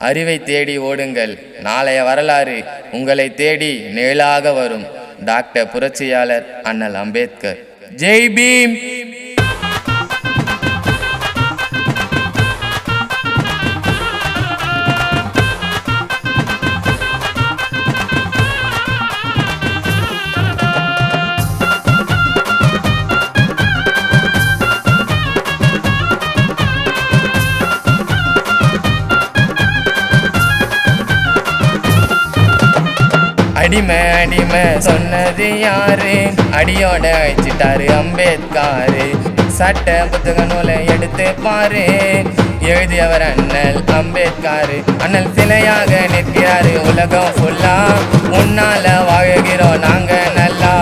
அறிவை தேடி ஓடுங்கள். நாளைய வரலாறு உங்களை தேடி நிழலாக வரும். டாக்டர் புரட்சியாளர் அண்ணல் அம்பேத்கர். ஜெய் பீம்! அடிமை அடிமை சொன்னது யாரு? அடியோட அழைச்சிட்டாரு அம்பேத்காரு. சட்ட புத்தக நூலை எடுத்து பாரு. எழுதியவர் அண்ணல் அம்பேத்காரு. அண்ணல் சிலையாக நிற்கிறாரு உலகம் ஃபுல்லா உன்னால வாழ்கிறோம் நாங்க நல்லா.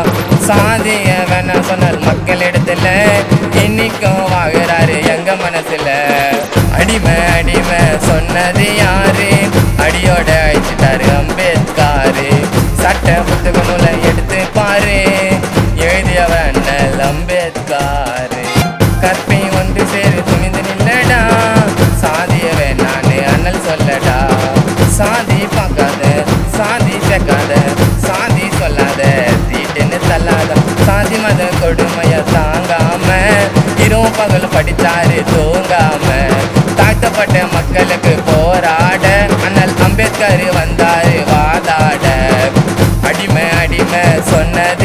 சாதிய வேணா சொன்னால் மக்கள் இடத்துல. இன்னைக்கும் வாழுறாரு எங்க மனசுல? அடிமை அடிமை சொன்னது யாரு? அடியோட அழிச்சிட்டாரு அம்பேத் சட்ட நூலை எடுத்து பாரு. எழுதியவன் அம்பேத்கார். கற்பை ஒன்று சேரு துணிந்து நில்லடா. சாதிய நான் அண்ணல் சொல்லடா. சாதி பார்க்காத சாதி சேர்க்காத சாதி சொல்லாத தீட்டுன்னு தள்ளாத. சாதி மத கொடுமைய தாங்காம இரவு பகல் படித்தாரு தூங்காம. தாழ்த்தப்பட்ட மக்களுக்கு போராட அண்ணல் அம்பேத்கர் வந்தாரு வாதாட. சொன்ன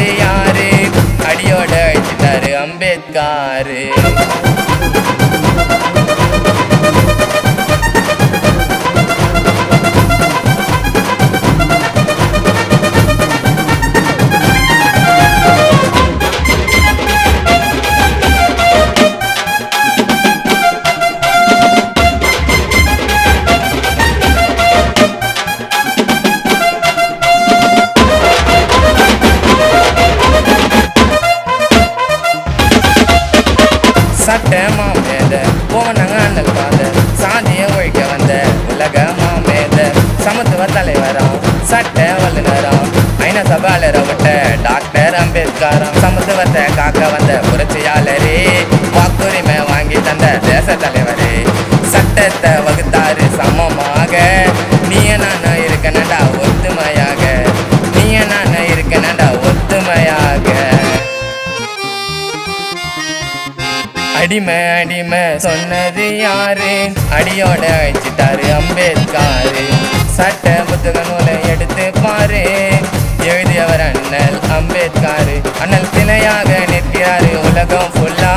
சட்ட மாமேத போனங்க அண்ணல் பாத சாதியம் ஒழிக்க வந்த உலக மாமேத சமத்துவ தலைவரம் சட்ட வல்லுநரம் ஐநா சபாலர விட்ட டாக்டர் அம்பேத்கரம் சமத்துவத்தை காக்க வந்த அடிமை அடிமை சொன்னது யாரு? அடியோட அழைச்சிட்டாரு அம்பேத்காரு. சட்ட புத்தக நூலை எடுத்து பாரு. எழுதியவர் அண்ணல் அம்பேத்காரு. அண்ணல் திணையாக நிற்கிறாரு. உலகம் ஃபுல்லா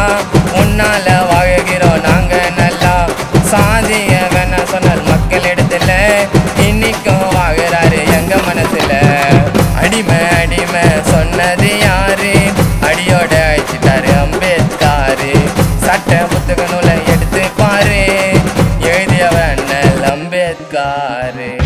உன்னால வாழ்கிறோம் நாங்க நல்லா. சாதிய வேணா சொன்னால் மக்கள் எடுத்துல இன்னைக்கும் வாழ்கிறாரு எங்க மனசுல? அடிமை அடிமை சொன்னது யாரு? कार